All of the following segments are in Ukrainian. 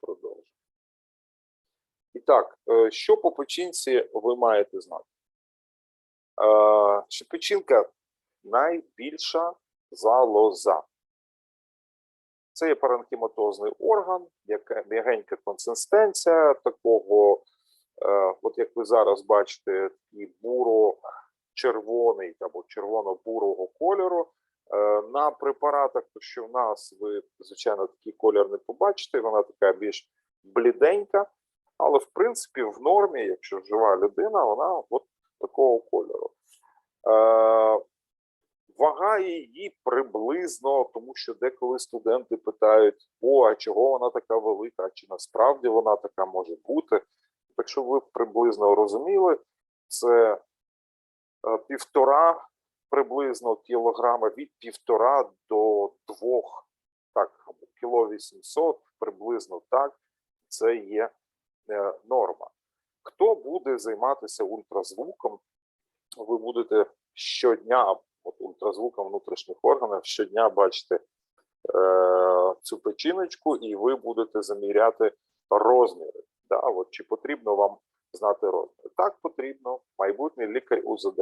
продовжимо. І так, е, що по печінці ви маєте знати? Е, Що печінка найбільша залоза. Це є паранхіматозний орган, яка м'ягенька консистенція такого, е, от як ви зараз бачите, такий буро-червоний або червоно-бурого кольору. Е, На препаратах, то що в нас ви, звичайно, такий колір не побачите, вона така більш бліденька, але в принципі в нормі, якщо жива людина, вона от такого кольору. Е, Вага її приблизно, тому що деколи студенти питають: о, а чого вона така велика, чи насправді вона така може бути? Так що ви приблизно розуміли, це е, півтора приблизно кілограма від півтора до двох, так, кіло 800, приблизно так, це є е, норма. Хто буде займатися ультразвуком, ви будете щодня, от ультразвуком внутрішніх органів, щодня бачите е, цю печіночку, і ви будете заміряти розміри. Да? От, чи потрібно вам знати розміри? Так потрібно, майбутній лікар УЗД.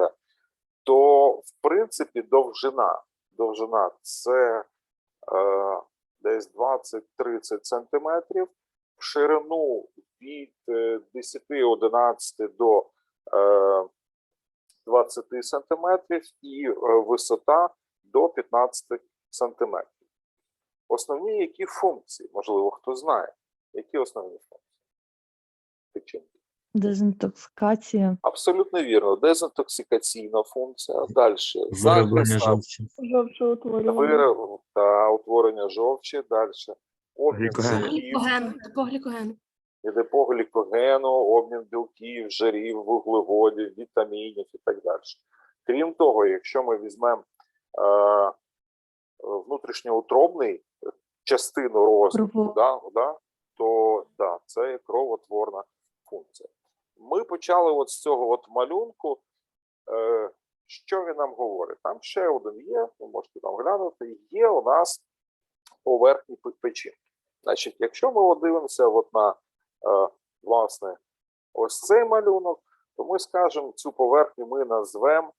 То, в принципі, довжина. Довжина це е, десь 20-30 сантиметрів, в ширину від е, 10-11 до е, 20 сантиметрів і е, висота до 15 сантиметрів. Основні які функції? Можливо, хто знає, які основні функції печінки? Дезінтоксикація. Абсолютно вірно. Дезінтоксикаційна функція. Далі Вироблення захист жовчі. Вироб та утворення жовчі. Далі обмін Глікоген. жирів, Глікоген. Іде по глікогену, обмін білків, жирів, вуглеводів, вітамінів і так далі. Крім того, якщо ми візьмемо е, внутрішньоутробний частину розвитку, да, да, то да, це є кровотворна функція. Ми почали от з цього от малюнку. Е, що він нам говорить? Там ще один є, ви можете там глянути. Є у нас поверхні пе- печінки. Значить, якщо ми дивимося от на е, власне ось цей малюнок, то ми скажемо, цю поверхню ми назвемо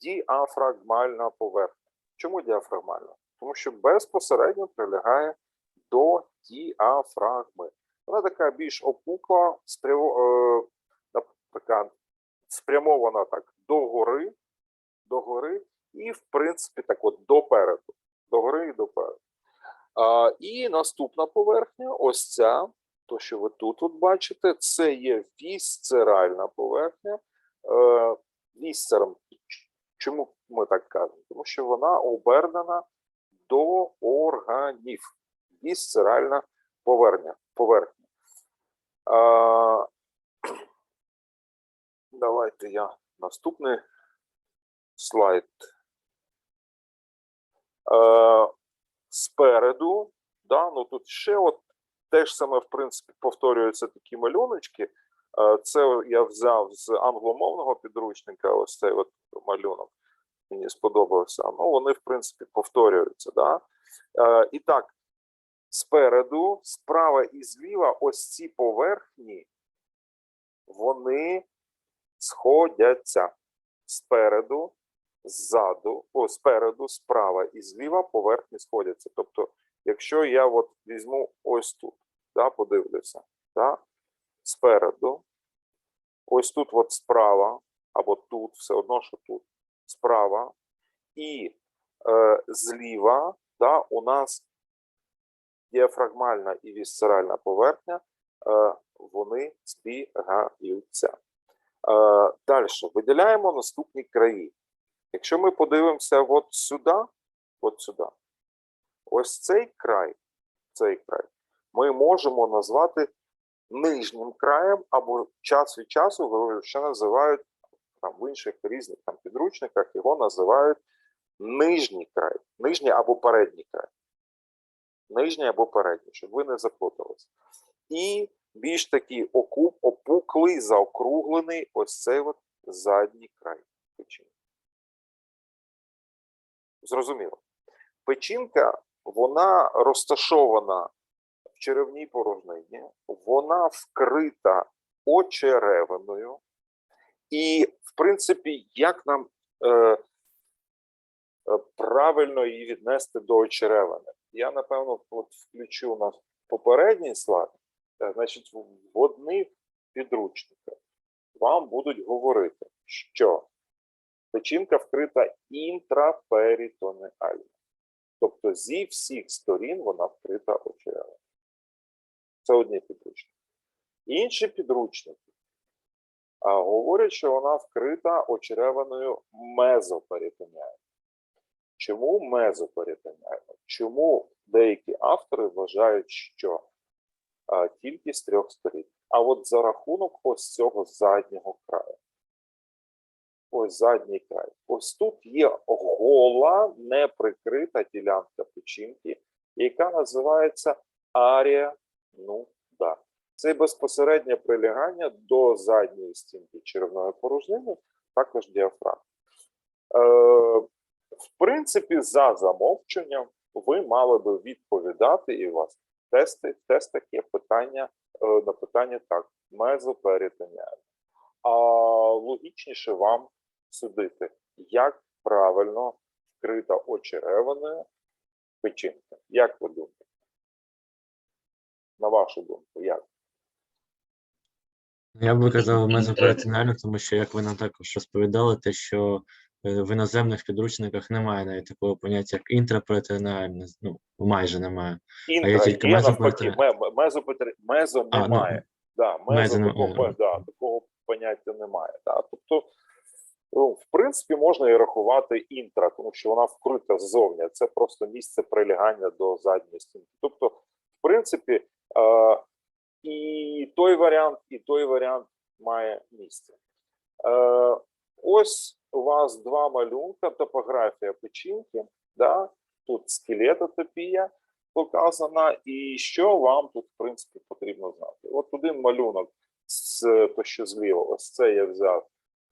діафрагмальна поверхня. Чому діафрагмальна? Тому що безпосередньо прилягає до діафрагми. Вона така більш опукла, спрямо, е, така спрямована так догори, і, в принципі, так от допереду. Догори і допереду. І наступна поверхня, ось ця, то, що ви тут от бачите, це є вісцеральна поверхня. Е, вісцером. Чому ми так кажемо? Тому що вона обернена до органів. Вісцеральна поверхня. поверхня. А, давайте я наступний слайд. Е, спереду, да, ну тут ще от теж саме, в принципі, повторюються такі малюночки. Е, Це я взяв з англомовного підручника, ось цей от малюнок. Мені сподобався. Ну, вони, в принципі, повторюються. Да? Е, І так, спереду, справа і зліва, ось ці поверхні, вони сходяться спереду, ззаду, о, спереду, справа і зліва поверхні сходяться. Тобто, якщо я от візьму ось тут, да, подивлюся, да, спереду, ось тут от справа, або тут, все одно, що тут, справа, і е, зліва, да, у нас діафрагмальна і вісцеральна поверхня, е, вони збігаються. Е, Далі виділяємо наступні краї. Якщо ми подивимося от сюди, от сюди, ось цей край, цей край, ми можемо назвати нижнім краєм, або час від часу ще називають там в інших різних там підручниках, його називають нижній край, нижній або передній край. Нижній або передній, щоб ви не заплуталися. І більш такий окуп, опуклий, заокруглений ось цей от задній край печінки. Зрозуміло. Печінка, вона розташована в черевній порожнині, вона вкрита очеревиною, і, в принципі, як нам е, правильно її віднести до очеревини? Я, напевно, от включу на попередній слайд. Е, Значить, в одних підручниках вам будуть говорити, що печінка вкрита інтраперитонеально. Тобто зі всіх сторін вона вкрита очеревиною. Це одні підручники. Інші підручники говорять, що вона вкрита очеревиною мезоперитоніально. Чому мезоперитоніально? Чому деякі автори вважають, що а, тільки з трьох сторін? А от за рахунок ось цього заднього краю. Ось задній край. Ось тут є гола, неприкрита ділянка печінки, яка називається арія нуда. Це безпосереднє прилягання до задньої стінки черевної порожнини, також діафрагми. Е, в принципі, за замовченням, ви мали би відповідати, і у вас тести, в тестах є питання е, на питання так: мезоперитоніально. А логічніше вам судити, як правильно вкрита очеревиною печінка. Як ви думаєте? На вашу думку, як? Я б виказав мезоперитонеально, тому що, як ви нам також розповідали, те, що в іноземних підручниках немає навіть такого поняття, як інтраперитонеальне, ну, майже немає. Інтра є тільки є навпаки, мезоперитонеальне. ме- ме- мезопетри- мезо А, ну, немає. Да, мезо мезо такого, е, да, такого поняття немає. Да. Тобто, ну, в принципі, можна і рахувати інтра, тому що вона вкрита ззовні. Це просто місце прилягання до задньої стінки. Тобто, в принципі, е, і той варіант, і той варіант має місце. Е, ось у вас два малюнка, топографія печінки, да? тут скелетотопія показана, і що вам тут, в принципі, потрібно знати. От один малюнок, з, то що зліва, ось це я взяв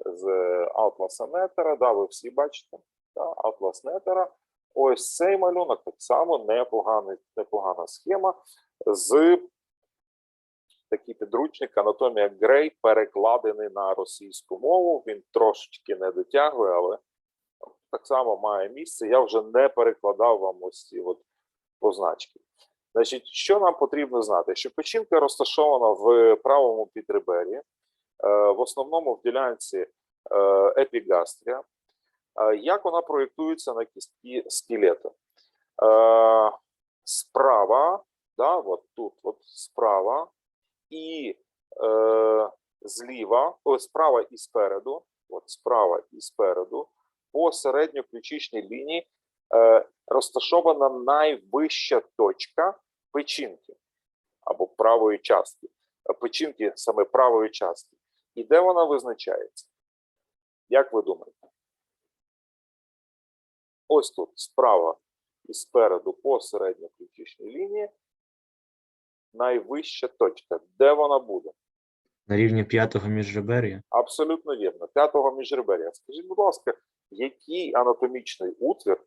з Атласа Нетера, да, ви всі бачите, да, Атлас Нетера. Ось цей малюнок так само непоганий, непогана схема з такий підручник Анатомія Грей перекладений на російську мову. Він трошечки не дотягує, але так само має місце. Я вже не перекладав вам ось ці от позначки. Значить, що нам потрібно знати? Що печінка розташована в правому підребері, е, в основному в ділянці е, епігастрія. Е, Як вона проєктується на кістки скелету? Е, Справа, да, от тут, от справа, і е, зліва, о, справа і спереду, от справа і спереду, по середньоключичній лінії е, розташована найвища точка печінки або правої частки. Е, Печінки саме правої частки. І де вона визначається? Як ви думаєте? Ось тут справа і спереду по середньоключичній лінії найвища точка. Де вона буде? На рівні п'ятого міжребер'я. Абсолютно вірно. П'ятого міжребер'я. Скажіть, будь ласка, який анатомічний утвір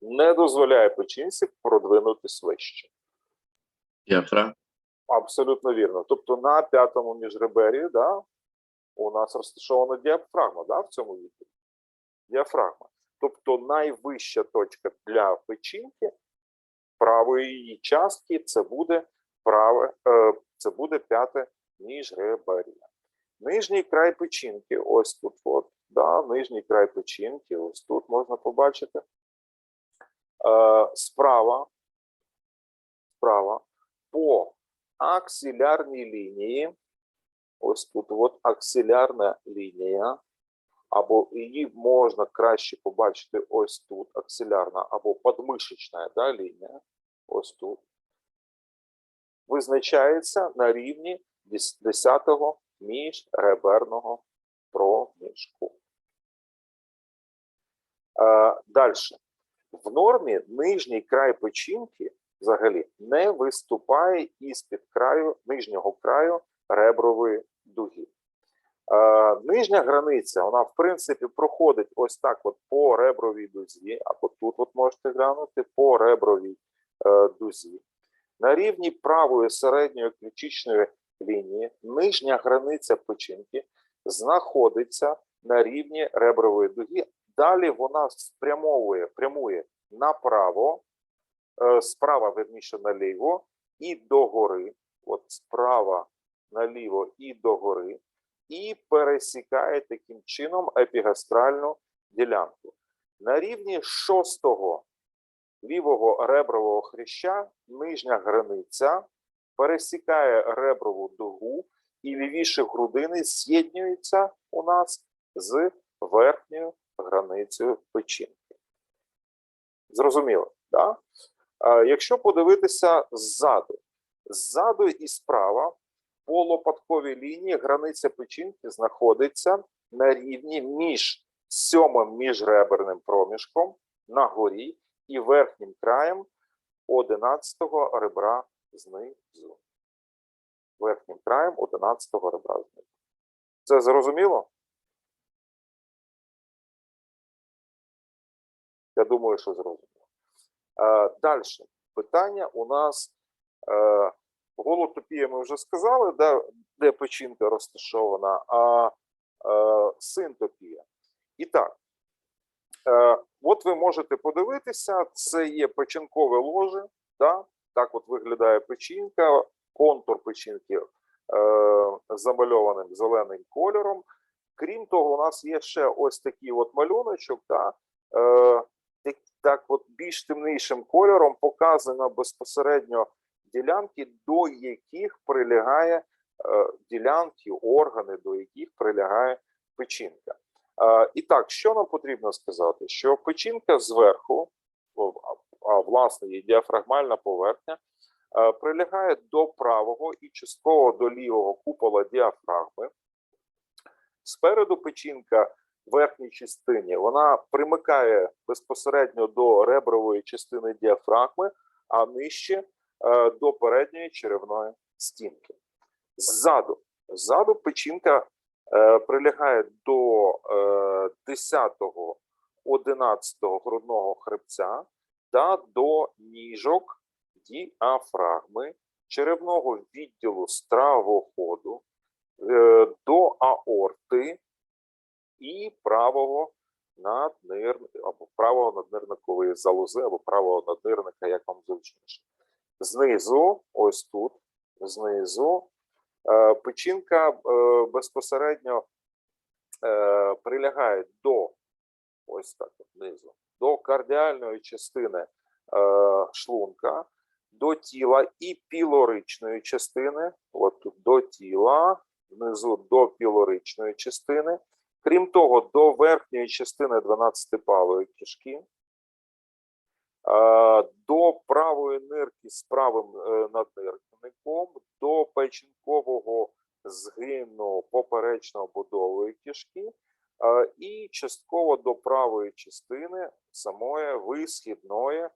не дозволяє печінці продвинутись вище? Діафрагма. Абсолютно вірно. Тобто на п'ятому міжребер'ї да, у нас розташована діафрагма да, в цьому відео. Діафрагма. Тобто найвища точка для печінки правої частки це буде праве, е, це буде п'яте міжребер'я. Нижній край печінки, ось тут, от, да, нижній край печінки, ось тут можна побачити. Е, справа, справа по аксилярній лінії, ось тут от аксилярна лінія, або її можна краще побачити ось тут, аксилярна або подмишечна да, лінія, ось тут, визначається на рівні 10-го міжреберного проміжку. Е, Далі. В нормі нижній край печінки взагалі не виступає із-під краю нижнього краю ребрової дуги. Е, нижня границя, вона в принципі проходить ось так: от по ребровій дузі, або тут от можете глянути по ребровій е, дузі. На рівні правої середньої ключичної лінії нижня границя печінки знаходиться на рівні ребрової дуги. Далі вона спрямовує прямує направо, е, справа верніше наліво і догори. От справа наліво і догори, і пересікає таким чином епігастральну ділянку. На рівні шостого лівого ребрового хряща нижня границя пересікає реброву дугу, і лівіші грудини з'єднуються у нас з верхньою границею печінки. Зрозуміло, так? Да? Якщо подивитися ззаду, ззаду і справа по лопатковій лінії границя печінки знаходиться на рівні між сьомим міжреберним проміжком на горі і верхнім краєм 11-го ребра знизу. Верхнім краєм 11-го ребра знизу. Це зрозуміло? Я думаю, що зрозуміло. Е, Далі. Питання у нас е, голотопія ми вже сказали, де, де печінка розташована, а е, синтопія. І так, е, от ви можете подивитися, це є печінкове ложе, да? так от виглядає печінка, контур печінки е, замальованим зеленим кольором. Крім того, у нас є ще ось такий от малюночок, да? е, так, от більш темнішим кольором показано безпосередньо ділянки, до яких прилягає е, ділянки, органи, до яких прилягає печінка. Е, і так, що нам потрібно сказати? Що печінка зверху, а, власне є діафрагмальна поверхня, е, прилягає до правого і частково до лівого купола діафрагми. Спереду печінка в верхній частині вона примикає безпосередньо до ребрової частини діафрагми, а нижче до передньої черевної стінки. Ззаду, ззаду печінка е, прилягає до е, 10-го, 11-го грудного хребця та до ніжок діафрагми, черевного відділу стравоходу, е, до аорти і правого наднир... або правого наднирникової залози, або правого наднирника, як вам зручніше. Знизу, ось тут, знизу, е, печінка е, безпосередньо е, прилягає до ось так, знизу, до кардіальної частини шлунка, до тіла і пілоричної частини, от тут до тіла, внизу до пілоричної частини. Крім того, до верхньої частини 12-палої кишки, до правої нирки з правим е, наднирником, до печінкового згину поперечно будової кишки е, і частково до правої частини самої висхідної е,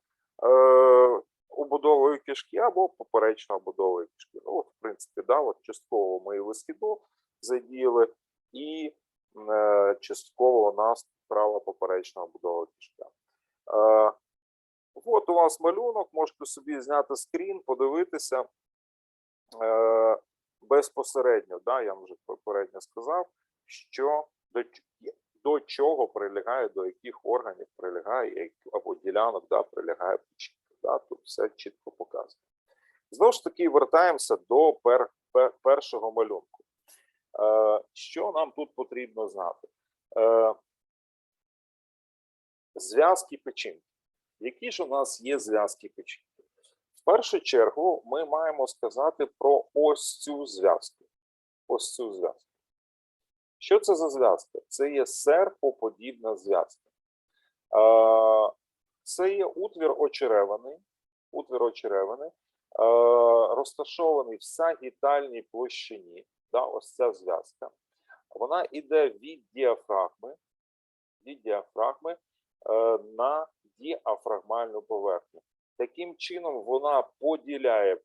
убудової кишки або поперечно обудової кишки. Ну, в принципі, да, от частково ми і висхідну задіяли, і е, частково у нас права поперечна будова кишка. От у вас малюнок, можете собі зняти скрін, подивитися е, безпосередньо. Да, я вже попередньо сказав, що до, до чого прилягає, до яких органів прилягає, або ділянок да, прилягає печінка. Да, тут все чітко показано. Знову ж таки, вертаємося до пер, пер, першого малюнку. Е, що нам тут потрібно знати? Е, зв'язки печінки. Які ж у нас є зв'язки печінки? В першу чергу ми маємо сказати про ось цю зв'язку. Ось цю зв'язку. Що це за зв'язка? Це є серпоподібна зв'язка. Це є утвір очереваний, утвір очеревини, е, розташований в сагітальній площині. Да, ось ця зв'язка. Вона йде від діафрагми, від діафрагми е, на діафрагмальну поверхню. Таким чином, вона поділяє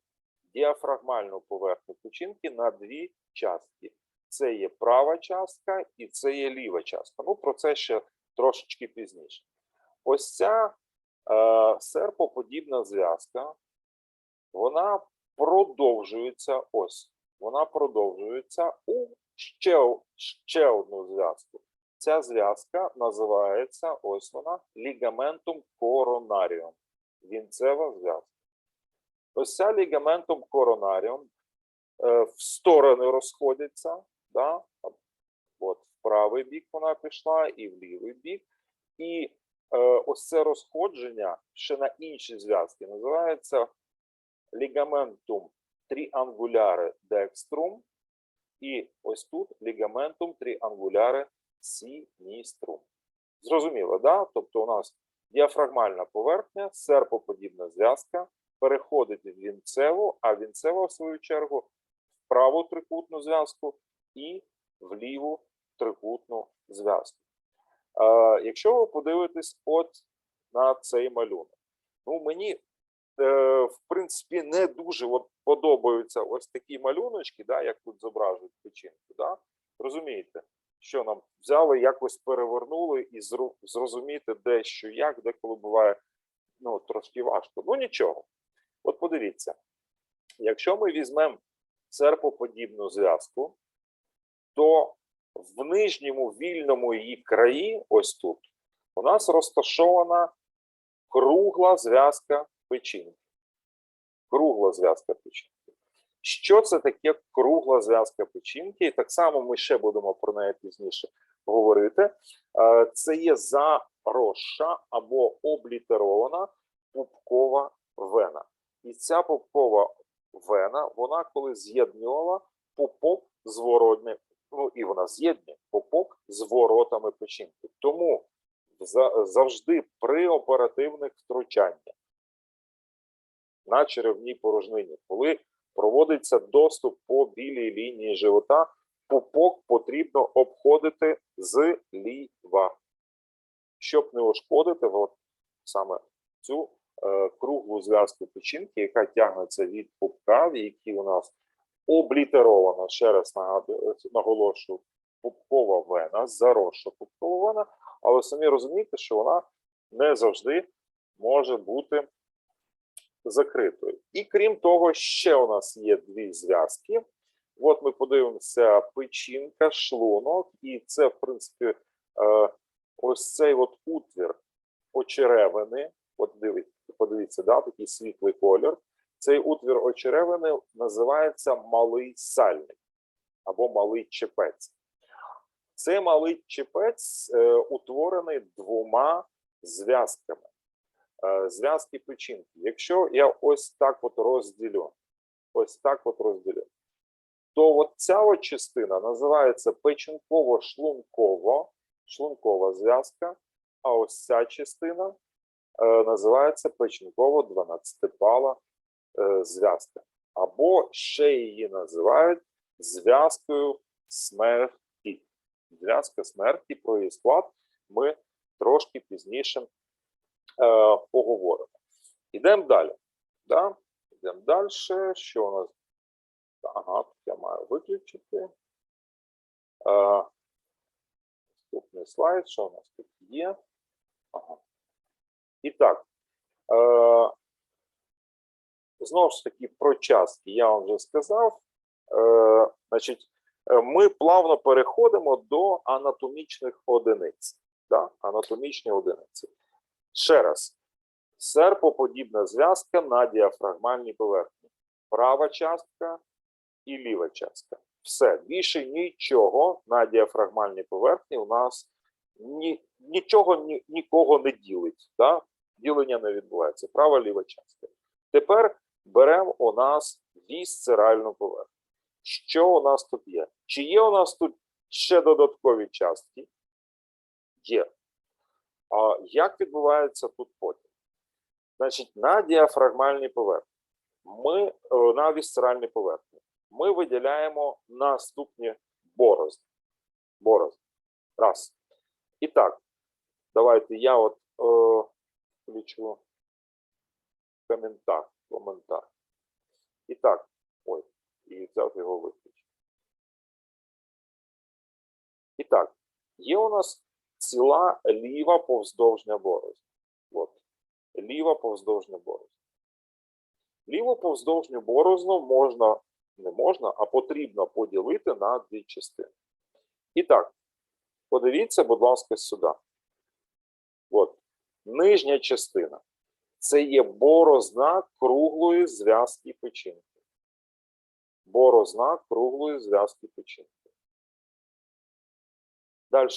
діафрагмальну поверхню печінки на дві частки. Це є права частка і це є ліва частка. Ну, про це ще трошечки пізніше. Ось ця е, серпоподібна зв'язка вона продовжується ось. Вона продовжується у ще, ще одну зв'язку. Ця зв'язка називається ось вона лігаментум коронаріум. Вінцева зв'язка. Ось ця лігаментум коронаріум е, в сторони розходяться. Да? От в правий бік вона пішла і в лівий бік. І е, ось це розходження ще на інші зв'язки називається лігаментум тріангуляре декструм. І ось тут лігаментум тріангуляре сініструм. Зрозуміло, да? Тобто у нас діафрагмальна поверхня, серпоподібна зв'язка, переходить в вінцеву, а вінцева, в свою чергу, в праву трикутну зв'язку і в ліву трикутну зв'язку. Е, якщо ви подивитесь от на цей малюнок, ну мені е, в принципі не дуже от подобаються ось такі малюночки, да, як тут зображують печінку. Да? Розумієте, що нам взяли, якось перевернули і зрозуміти де що як, деколи буває ну, трошки важко. Ну нічого. От подивіться, якщо ми візьмемо серпоподібну зв'язку, то в нижньому вільному її краї, ось тут, у нас розташована кругла зв'язка печінки. Кругла зв'язка печінки. Що це таке кругла зв'язка печінки? І так само ми ще будемо про неї пізніше говорити. Е, Це є заросша або облітерована пупкова вена. І ця пупкова вена, вона коли з'єднувала пупок з воротним, ну і вона з'єднує пупок з воротами печінки. Тому завжди при оперативних втручаннях на черевній порожнині, коли проводиться доступ по білій лінії живота, пупок потрібно обходити зліва, щоб не ушкодити от саме цю е, круглу зв'язку печінки, яка тягнеться від пупка, в якій у нас облітерована, ще раз нагадую, наголошую, пупкова вена, заросша пупкова вена, але самі розумієте, що вона не завжди може бути закритою. І крім того, ще у нас є дві зв'язки. От ми подивимося печінка, шлунок, і це, в принципі, е, ось цей от утвір очеревини. От дивіться, подивіться, да, такий світлий колір. Цей утвір очеревини називається малий сальник або малий чепець. Цей малий чепець е, утворений двома зв'язками. Е, зв'язки печінки. Якщо я ось так от розділю, ось так от розділю, то от ця от частина називається печінково-шлунково, шлункова зв'язка, а ось ця частина е, називається печінково-12-пала е, зв'язка. Або ще її називають зв'язкою смерті. Зв'язка смерті, про її склад ми трошки пізніше поговоримо. Ідемо далі. Да? Йдемо далі. Що у нас? Ага, я маю виключити. Е, наступний слайд, що у нас тут є? Ага. І так. Е, знову ж таки, про частки я вам вже сказав. Е, значить, е, ми плавно переходимо до анатомічних одиниць. Да? Анатомічні одиниці. Ще раз. Серпоподібна зв'язка на діафрагмальній поверхні. Права частка і ліва частка. Все. Більше нічого на діафрагмальній поверхні у нас ні, нічого ні, нікого не ділить. Да? Ділення не відбувається. Права ліва частка. Тепер беремо у нас вісцеральну поверхню. Що у нас тут є? Чи є у нас тут ще додаткові частки? Є. А як відбувається тут потім? Значить, на діафрагмальній поверхні, ми е, на вісцеральній поверхні, ми виділяємо наступні борозни. Борозни. Раз. І так, давайте я от е, включу коментар. коментар. І так, ой, і взяв його виключити. І так, є у нас ціла ліва повздовжня борозна. От. Ліва повздовжня борозна. Ліву повздовжню борозну можна, не можна, а потрібно поділити на дві частини. І так, подивіться, будь ласка, сюди. От, нижня частина це є борозна круглої зв'язки печінки. Борозна круглої зв'язки печінки. Далі.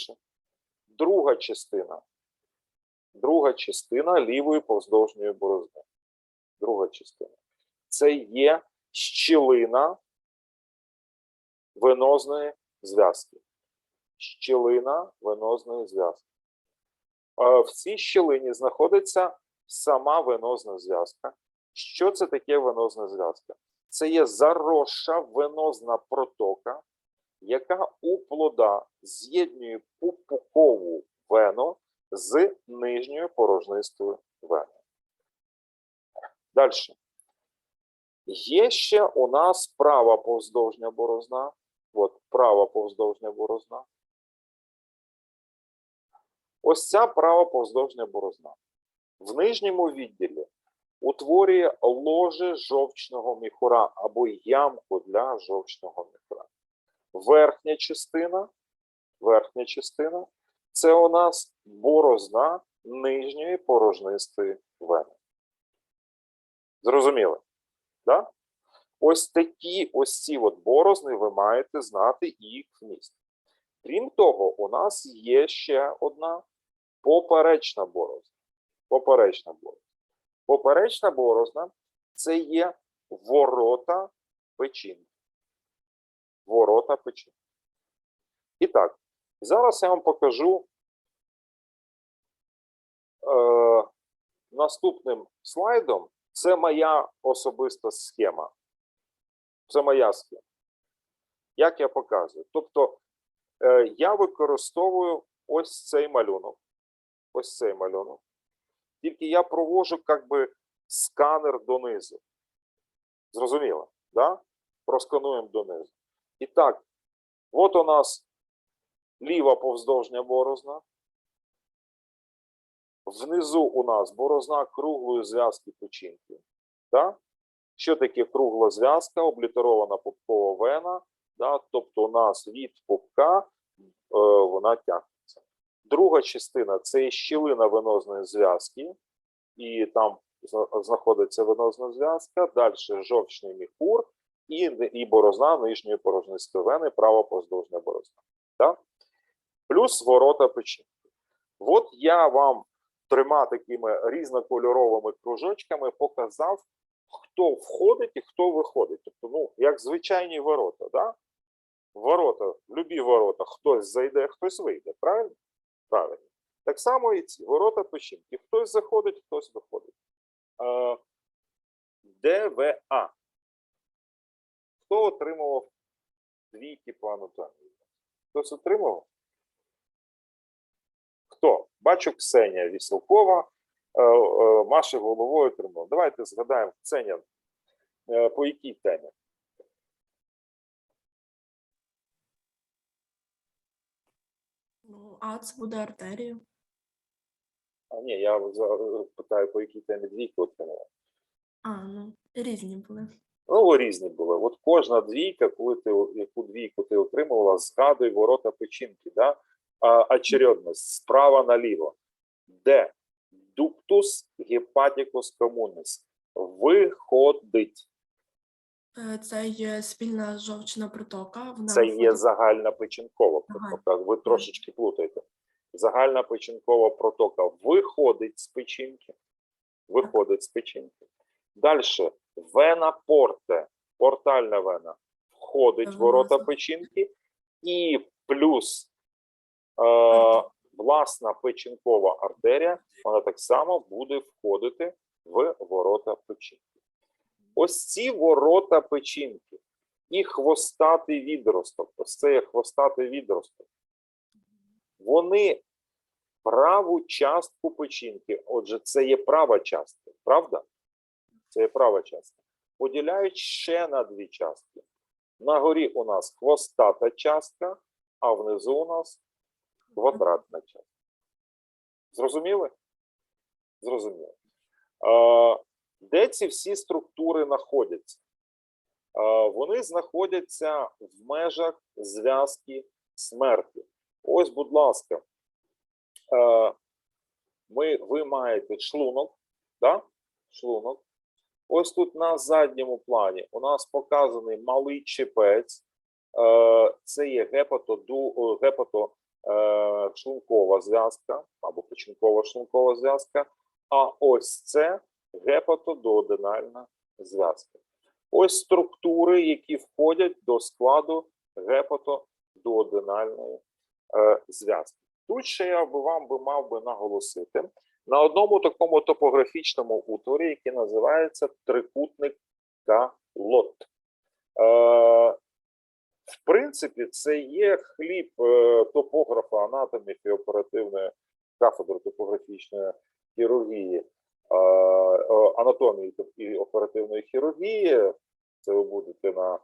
Друга частина. Друга частина лівої повздовжньої борозни. Друга частина. Це є щілина венозної зв'язки. Щілина венозної зв'язки. В цій щілині знаходиться сама венозна зв'язка. Що це таке венозна зв'язка? Це є заросша венозна протока, яка у плода з'єднує пупукову вену з нижньою порожнистою веною. Далі. Є ще у нас права повздовжня борозна. От права повздовжня борозна. Ось ця права повздовжня борозна. В нижньому відділі утворює ложе жовчного міхура або ямку для жовчного міхура. Верхня частина, верхня частина це у нас борозна нижньої порожнистої вени. Зрозуміли? Да? Ось такі ось ці от борозни ви маєте знати їх вміст. Крім того, у нас є ще одна поперечна борозна. Поперечна борозна. Поперечна борозна це є ворота печінки. Ворота печінки. І так, зараз я вам покажу е, наступним слайдом. Це моя особиста схема. Це моя схема. Як я показую? Тобто е, я використовую ось цей малюнок. Ось цей малюнок. Тільки я провожу як би сканер донизу. Зрозуміло? Да? Проскануємо донизу. І так, от у нас ліва повздовжня борозна. Внизу у нас борозна круглої зв'язки печінки. Да? Що таке кругла зв'язка? Облітерована пупкова вена. Да? Тобто у нас від пупка е, вона тягнеться. Друга частина це щілина венозної зв'язки, і там знаходиться венозна зв'язка. Далі жовчний міхур і, і борозна нижньої порожнистої вени, права повздовжня борозна. Да? Плюс ворота печінки. От я вам трьома такими різнокольоровими кружочками показав, хто входить і хто виходить. Тобто, ну, як звичайні ворота, да? Ворота, любі ворота, хтось зайде, хтось вийде, правильно? Правильно. Так само і ці ворота печінки. Хтось заходить, хтось виходить. Е, ДВА. Хто отримував двійки по анатомії? Хтось отримував? Хто? Бачу Ксенія Віселкова, е, е, Маша головою отримав. Давайте згадаємо, Ксенія, е, по якій темі? Ну, а це буде артерія. А ні, я питаю, по якій темі двійку отримала. А, ну, різні були. Ну, різні були. От кожна двійка, коли ти яку двійку ти отримувала, згадуй ворота печінки, да? а, очередність справа наліво. Де дуктус гепатикус комунис виходить. Е, Це є спільна жовчна протока. Вона Це є загальна печінкова Ага. протока. Ви трошечки плутаєте. Загальна печінкова протока виходить з печінки. Виходить з печінки. Далі вена порте, портальна вена, входить в ворота печінки, і плюс е, власна печінкова артерія, вона так само буде входити в ворота печінки. Ось ці ворота печінки і хвостатий відросток. Ось це є хвостатий відросток. Вони праву частку печінки, отже, це є права частка, правда? Це є права частка. Поділяють ще на дві частки. На горі у нас хвостата частка, а внизу у нас квадратна частка. Зрозуміли? Зрозуміло. Е, Де ці всі структури знаходяться? Вони знаходяться в межах зв'язки смерті. Ось, будь ласка, ми, ви маєте шлунок, да? шлунок. Ось тут на задньому плані у нас показаний малий чепець. Е, Це є гепатоду, гепато, е, зв'язка або печінкова шлункова зв'язка. А ось це гепатодооденальна зв'язка. Ось структури, які входять до складу гепатодооденальної е, зв'язки. Тут ще я би вам би мав би наголосити на одному такому топографічному утворі, який називається трикутник Калот. Е, в принципі, це є хліб е, топографа анатомів і оперативної кафедри топографічної хірургії, е, анатомії і оперативної хірургії. Це ви будете на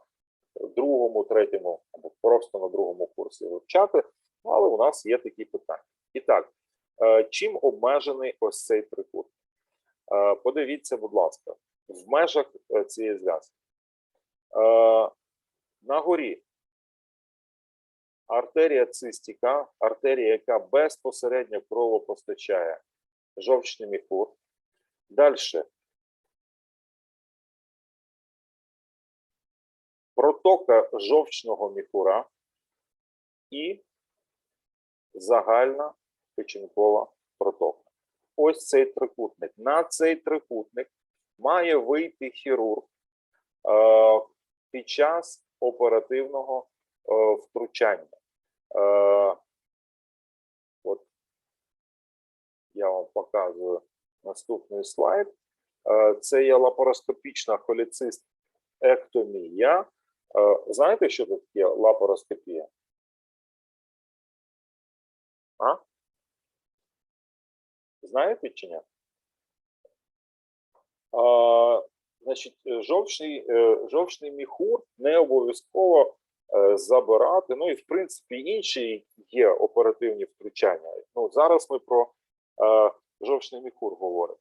другому, третьому або просто на другому курсі вивчати. Ну, Але у нас є такі питання. І так, чим обмежений ось цей трикутник? Е, Подивіться, будь ласка, в межах е, цієї зв'язки. Е, На горі артерія цистіка, артерія, яка безпосередньо кровопостачає жовчний міхур. Далі. Протока жовчного міхура і загальна печінкова протока. Ось цей трикутник. На цей трикутник має вийти хірург е, під час оперативного е, втручання. Е, от я вам показую наступний слайд. Е, це є лапароскопічна холецистектомія. Е, знаєте, що це таке лапароскопія? А? Знаєте чи ні? Значить, жовчний, е, жовчний міхур не обов'язково е, забирати. Ну і в принципі інші є оперативні втручання. Ну, зараз ми про е, жовчний міхур говоримо.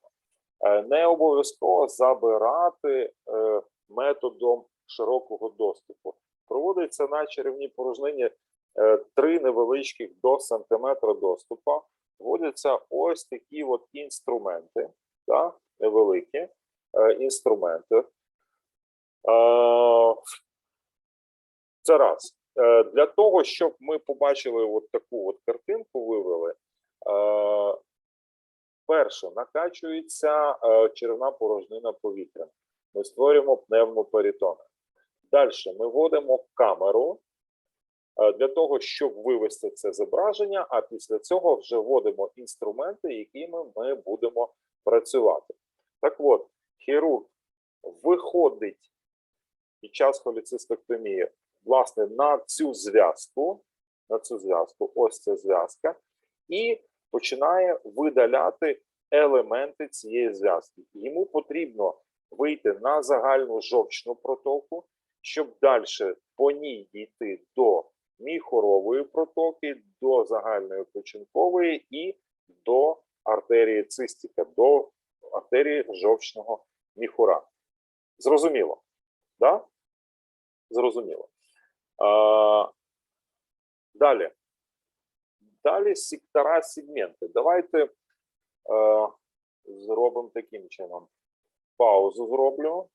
Е, не обов'язково забирати методом широкого доступу. Проводиться на черевній порожнині три невеличких до сантиметра доступу. Вводяться ось такі от інструменти, да, невеликі е, інструменти. Е, це раз. Е, для того, щоб ми побачили от таку от картинку, вивели. Е, перше, накачується е, черевна порожнина повітрям. Ми створюємо пневмоперитони. Далі ми вводимо камеру для того, щоб вивести це зображення, а після цього вже вводимо інструменти, якими ми будемо працювати. Так от, хірург виходить під час холецистектомії власне на цю зв'язку, на цю зв'язку, ось ця зв'язка, і починає видаляти елементи цієї зв'язки. Йому потрібно вийти на загальну жовчну протоку, щоб далі по ній дійти до міхорової протоки, до загальної печінкової і до артерії цистіка, до артерії жовчного міхура. Зрозуміло? Да? Зрозуміло. А, далі. Далі сектора сегменти. Давайте е, зробимо таким чином. Паузу зроблю.